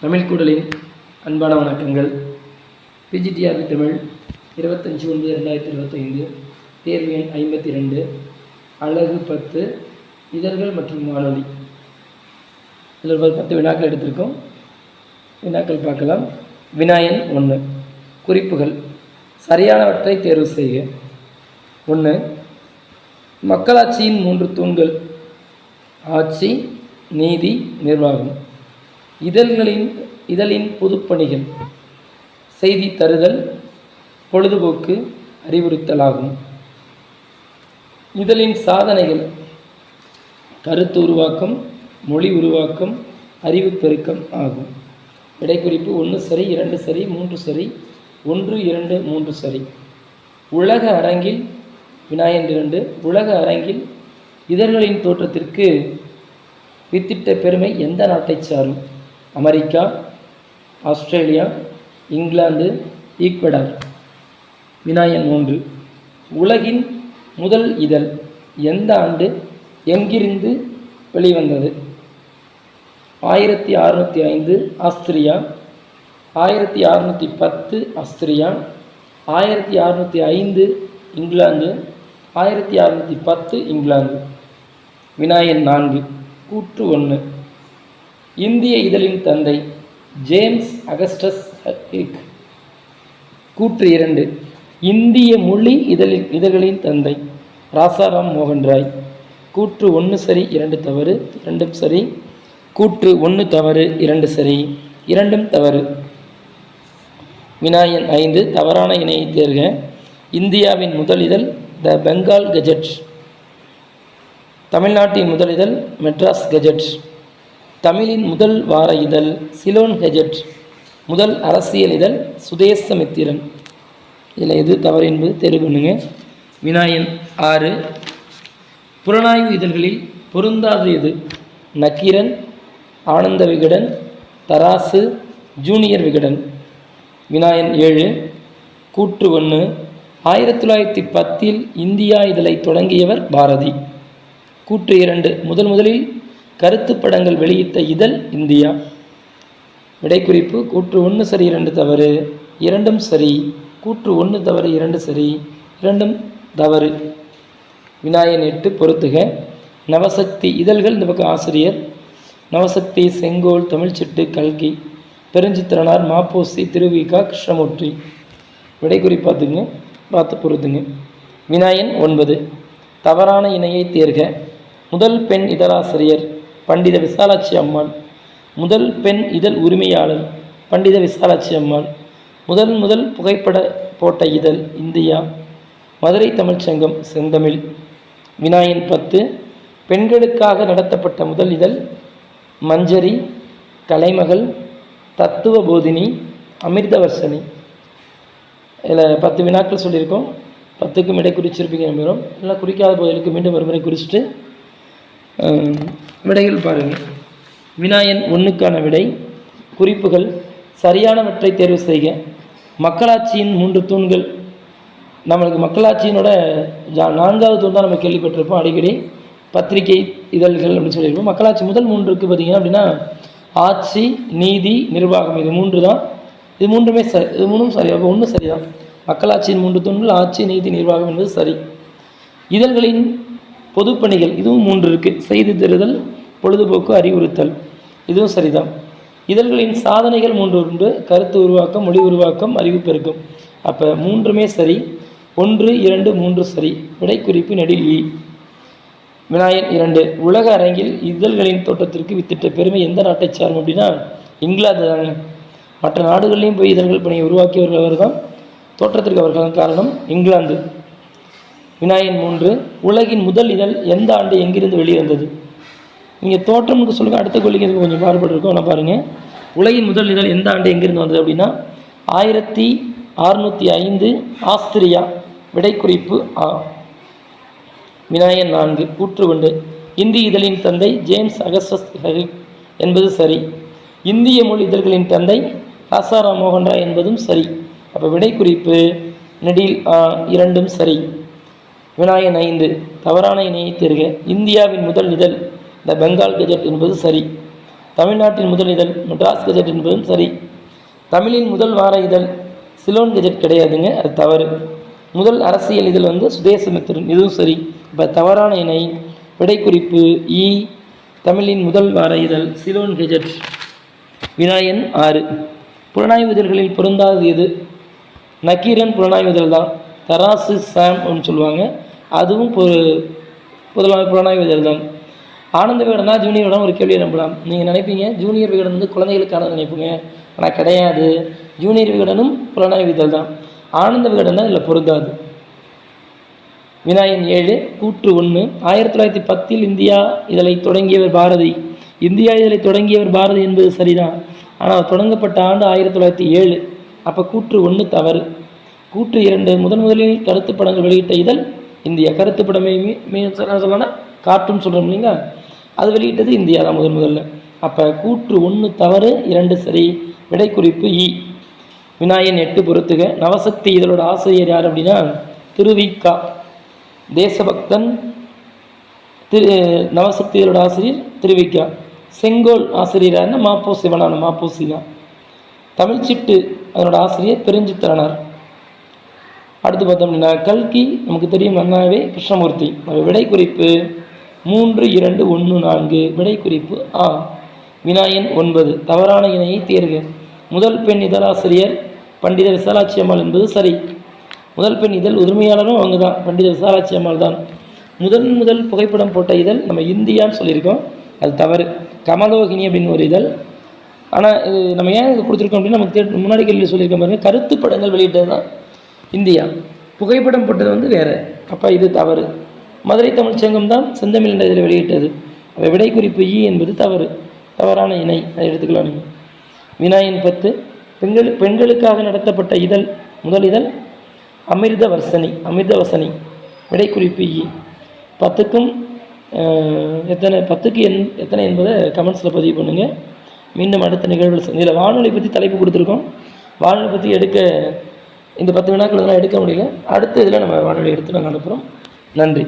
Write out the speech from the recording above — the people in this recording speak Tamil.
தமிழ் கூடலின் அன்பான வணக்கங்கள். பிஜிடிஆர்பி தமிழ் இருபத்தஞ்சி ஒன்பது ரெண்டாயிரத்தி இருபத்தைந்து தேர்வு எண் ஐம்பத்தி ரெண்டு அழகு பத்து இதழ்கள் மற்றும் வானொலி. இதில் ஒரு பத்து வினாக்கள் எடுத்திருக்கோம். வினாக்கள் பார்க்கலாம். வினாயன் ஒன்று குறிப்புகள். சரியானவற்றை தேர்வு செய்க. ஒன்று மக்களாட்சியின் மூன்று தூண்கள். ஆட்சி நீதி நிர்வாகம். இதழ்களின் இதழின் பொதுப்பணிகள் செய்தி தருதல் பொழுதுபோக்கு அறிவுறுத்தலாகும். இதழின் சாதனைகள் கருத்து உருவாக்கம் மொழி உருவாக்கம் அறிவு பெருக்கம் ஆகும். விடைக்குறிப்பு ஒன்று சரி இரண்டு சரி மூன்று சரி ஒன்று இரண்டு மூன்று சரி. உலக அரங்கில் வினாயன் இரண்டு உலக அரங்கில் இதழ்களின் தோற்றத்திற்கு வித்திட்ட பெருமை எந்த நாட்டைச் சாரும்? America Australia England Ecuador. வினாயன் மூன்று. உலகின் முதல் இதழ் எந்த ஆண்டு எங்கிருந்து வெளிவந்தது? ஆயிரத்தி அறுநூற்றி ஐந்து ஆஸ்திரியா ஆயிரத்தி அறுநூற்றி பத்து ஆஸ்திரியா ஆயிரத்தி அறுநூற்றி ஐந்து இங்கிலாந்து ஆயிரத்தி அறுநூற்றி பத்து இங்கிலாந்து. வினாயன் நான்கு கூற்று ஒன்று. இந்திய இதழின் தந்தை ஜேம்ஸ் அகஸ்டஸ் ஹிக் கூற்று இரண்டு. இந்திய மொழி இதழில் இதழ்களின் தந்தை ராசாராம் மோகன் ராய். கூற்று ஒன்று சரி இரண்டு தவறு இரண்டும் சரி. கூற்று ஒன்று தவறு இரண்டு சரி இரண்டும் தவறு. வினாயன் ஐந்து தவறான இணையை தேர்க. இந்தியாவின் முதலிதழ் த பெங்கால் கெஜெட். தமிழ்நாட்டின் முதலிதழ் மெட்ராஸ் கெஜெட். தமிழின் முதல் வார இதழ் சிலோன் கெஜெட் முதல் அரசியல் இதழ் சுதேசமித்திரன் இதில் எது தவறு என்பது தெரிவு வினாயன் ஆறு புலனாய்வு இதழ்களில் பொருந்தாத எது? நக்கீரன் ஆனந்த விகடன் தராசு ஜூனியர் விகடன். வினாயன் ஏழு கூற்று ஒன்று ஆயிரத்தி தொள்ளாயிரத்தி பத்தில் இந்தியா இதழை தொடங்கியவர் பாரதி. கூற்று இரண்டு முதல் முதலில் கருத்து படங்கள் வெளியிட்ட இதழ் இந்தியா. விடைக்குறிப்பு கூற்று ஒன்று சரி இரண்டு தவறு. இரண்டும் சரி கூற்று ஒன்று தவறு இரண்டு சரி இரண்டும் தவறு. விநாயகன் எட்டு பொறுத்துக நவசக்தி இதழ்கள் இந்த பக்கம் ஆசிரியர். நவசக்தி செங்கோல் தமிழ்ச்சிட்டு கல்கி. பெருஞ்சித்திரனார் மாப்போசி திருவிகா கிருஷ்ணமூர்த்தி. விடைக்குறி பார்த்துங்க பார்த்து பொறுத்துங்க விநாயகன் ஒன்பது. தவறான இணையை தேர்க. முதல் பெண் இதழாசிரியர். பண்டித விசாலாட்சி அம்மாள். முதல் பெண் இதழ் உரிமையாளர் பண்டித விசாலாட்சி அம்மாள். முதல் முதல் புகைப்பட போட்ட இதழ் இந்தியா மதுரை தமிழ்ச்சங்கம் செந்தமிழ். வினாயன் பத்து பெண்களுக்காக நடத்தப்பட்ட முதல் இதழ் மஞ்சரி கலைமகள் தத்துவ போதினி அமிர்தவர்ஷனி. இதில் பத்து வினாக்கள் சொல்லியிருக்கோம். பத்துக்கும் இடை குறிச்சிருப்பீங்க நம்புகிறோம். இல்லை குறிக்காத போதலுக்கு மீண்டும் ஒரு முறை குறிச்சிட்டு விடைகள் பாருங்கள் வினாயன் ஒன்றுக்கான விடை. குறிப்புகள் சரியானவற்றை தேர்வு செய்க. மக்களாட்சியின் மூன்று தூண்கள். நம்மளுக்கு மக்களாட்சியினோட ஜா- நான்காவது தூண் தான் நம்ம கேள்விப்பட்டிருப்போம். அடிக்கடி பத்திரிகை இதழ்கள் அப்படின்னு சொல்லியிருப்போம். மக்களாட்சி முதல் மூன்று இருக்குது பார்த்தீங்கன்னா அப்படின்னா ஆட்சி நீதி நிர்வாகம் இது மூன்று தான். இது மூன்றுமே சரி இது மூணும் சரி. அப்போ ஒன்று சரிதான். மக்களாட்சியின் மூன்று தூண்கள் ஆட்சி நீதி நிர்வாகம் என்பது சரி. இதழ்களின் பொதுப்பணிகள் இதுவும் மூன்று இருக்குது செய்தி தருதல் பொழுதுபோக்கு அறிவுறுத்தல் இதுவும் சரிதான். இதழ்களின் சாதனைகள் மூன்று உண்டு. கருத்து உருவாக்கம் மொழி உருவாக்கம் அறிவு பெருக்கம். அப்போ மூன்றுமே சரி. ஒன்று இரண்டு மூன்று சரி. விடைக்குறிப்பு நெடில் இ. வினாயன் இரண்டு. உலக அரங்கில் இதழ்களின் தோட்டத்திற்கு வித்திட்ட பெருமை எந்த நாட்டை சாரும் அப்படின்னா இங்கிலாந்து தாங்க. மற்ற நாடுகளிலையும் போய் இதழ்கள் பணியை உருவாக்கியவர்கள் அவர் தான் தோற்றத்திற்கு அவர்கள் காரணம் இங்கிலாந்து. வினாயன் மூன்று உலகின் முதல் இதழ் எந்த ஆண்டு எங்கிருந்து வெளிவந்தது நீங்கள் தோற்றம்னு சொல்லுங்கள் அடுத்த கொள்கைக்கு கொஞ்சம் பாடுபட்டு இருக்கும் நான் பாருங்கள் உலகின் முதல் இதழ் எந்த ஆண்டு எங்கிருந்து வந்தது அப்படின்னா ஆயிரத்தி அறுநூற்றி ஐந்து ஆஸ்திரியா விடைக்குறிப்பு ஆ. வினாயன் நான்கு கூற்று ஒன்று. இந்தி இதழின் தந்தை ஜேம்ஸ் அகஸ்டஸ் ஹெரிக் என்பது சரி. இந்திய மொழி இதழ்களின் தந்தை ராசாராம் மோகன் ராய் என்பதும் சரி. அப்போ விடைக்குறிப்பு நெடில் ஆ இரண்டும் சரி. வினாயன் ஐந்து தவறான இணையை தேர்க. இந்தியாவின் முதல் இதழ் த பெங்கால் கெஜெட் என்பது சரி. தமிழ்நாட்டின் முதல் இதழ் மெட்ராஸ் கெஜெட் என்பதும் சரி. தமிழின் முதல் வார இதழ் சிலோன் கெஜெட் கிடையாதுங்க அது தவறு. முதல் அரசியல் இதழ் வந்து சுதேசமித்திரன் இதுவும் சரி. இப்போ தவறான இணை விடைக்குறிப்பு இ தமிழின் முதல் வார இதழ் சிலோன் கெஜெட். வினாயன் ஆறு. புலனாய்வு இதழ்களில் பொருந்தாதது எது? நக்கீரன் புலனாய்வு இதழ் தான் தராசு சாம் அப்படின்னு சொல்லுவாங்க. அதுவும் ஒரு பொதுவாக புலனாய்வு இதழ் தான் ஆனந்த விகடனா ஜூனியரிடம் ஒரு கேள்வி நம்பலாம் நீங்கள் நினைப்பீங்க ஜூனியர் விகடன் வந்து குழந்தைகளுக்கான நினைப்பீங்க? ஆனால் கிடையாது. ஜூனியர் விகடனும் புலனாய்வு இதழ் தான் ஆனந்த விகடன் தான் இதில் பொருந்தாது. வினாயன் ஏழு கூற்று ஒன்று ஆயிரத்தி தொள்ளாயிரத்தி பத்தில் இந்தியா இதழை தொடங்கியவர் பாரதி. இந்தியா இதழை தொடங்கியவர் பாரதி என்பது சரிதான். ஆனால் தொடங்கப்பட்ட ஆண்டு ஆயிரத்தி தொள்ளாயிரத்தி ஏழு. அப்போ கூற்று ஒன்று தவறு. கூற்று இரண்டு முதன் முதலில் கருத்து படங்கள் வெளியிட்ட இதழ் இந்தியா கருத்து படமே சொல்லலாம் கார்ட்டூன் சொல்கிறோம் இல்லைங்களா? அது வெளியிட்டது இந்தியா தான் முதன் முதல்ல. அப்போ கூற்று ஒன்று தவறு இரண்டு சரி. விடை குறிப்பு இ. விநாயகன் எட்டு பொறுத்துக. நவசக்தி இதழோட ஆசிரியர் யார் அப்படின்னா திருவிக்கா. தேசபக்தன் திரு நவசக்தி இதழோட ஆசிரியர் திருவிக்கா. செங்கோல் ஆசிரியர் யாருன்னா மாப்போ சிவனான மாப்போசி தான் தமிழ்ச்சிட்டு அதனோட ஆசிரியர் பெருஞ்சித்திரனார். அடுத்து பார்த்தோம் அப்படின்னா கல்கி நமக்கு தெரியும் நன்னாவே கிருஷ்ணமூர்த்தி. விடை குறிப்பு மூன்று இரண்டு ஒன்று நான்கு. விடை குறிப்பு ஆ. வினாயன் ஒன்பது. தவறான இணையை தேர்க. முதல் பெண் இதழாசிரியர் பண்டித விசாலாட்சி அம்மாள் என்பது சரி. முதல் பெண் இதழ் உரிமையாளரும் அவங்க தான் பண்டித விசாலாட்சி அம்மாள் தான். முதன் முதல் புகைப்படம் போட்ட இதழ் நம்ம இந்தியான்னு சொல்லியிருக்கோம். அது தவறு. கமலோகினி அப்படின்னு ஒரு இதழ். ஆனால் இது நம்ம ஏன் இது கொடுத்துருக்கோம் அப்படின்னா நமக்கு தே- முன்னாடி கேள்வி சொல்லியிருக்கோம் பாருங்கள் கருத்து படங்கள் வெளியிட்டது தான் இந்தியா. புகைப்படம் போட்டது வந்து வேறு. அப்போ இது தவறு. மதுரை தமிழ்ச்சங்கம் தான் செந்தமிழ் என்ற இதில் வெளியிட்டது. அப்போ விடை குறிப்பு இ என்பது தவறு. தவறான இணை. அதை எடுத்துக்கலாம் நீங்கள் வினாயின் பத்து. பெண்கள் பெண்களுக்காக நடத்தப்பட்ட இதழ் முதல் இதழ் அமிர்த வர்சனி அமிர்த வசனி விடை குறிப்பு இ. பத்துக்கும் எத்தனை பத்துக்கு என் எத்தனை என்பதை கமெண்ட்ஸில் பதிவு பண்ணுங்கள் மீண்டும் அடுத்த நிகழ்வில் இதில் வானொலி பற்றி தலைப்பு கொடுத்துருக்கோம். வானொலி பற்றி எடுக்க இந்த பத்து வினாக்கள் இதெல்லாம் எடுக்க முடியல. அடுத்த இதில் நம்ம வானொலி எடுத்து நாங்கள் அனுப்புகிறோம். நன்றி.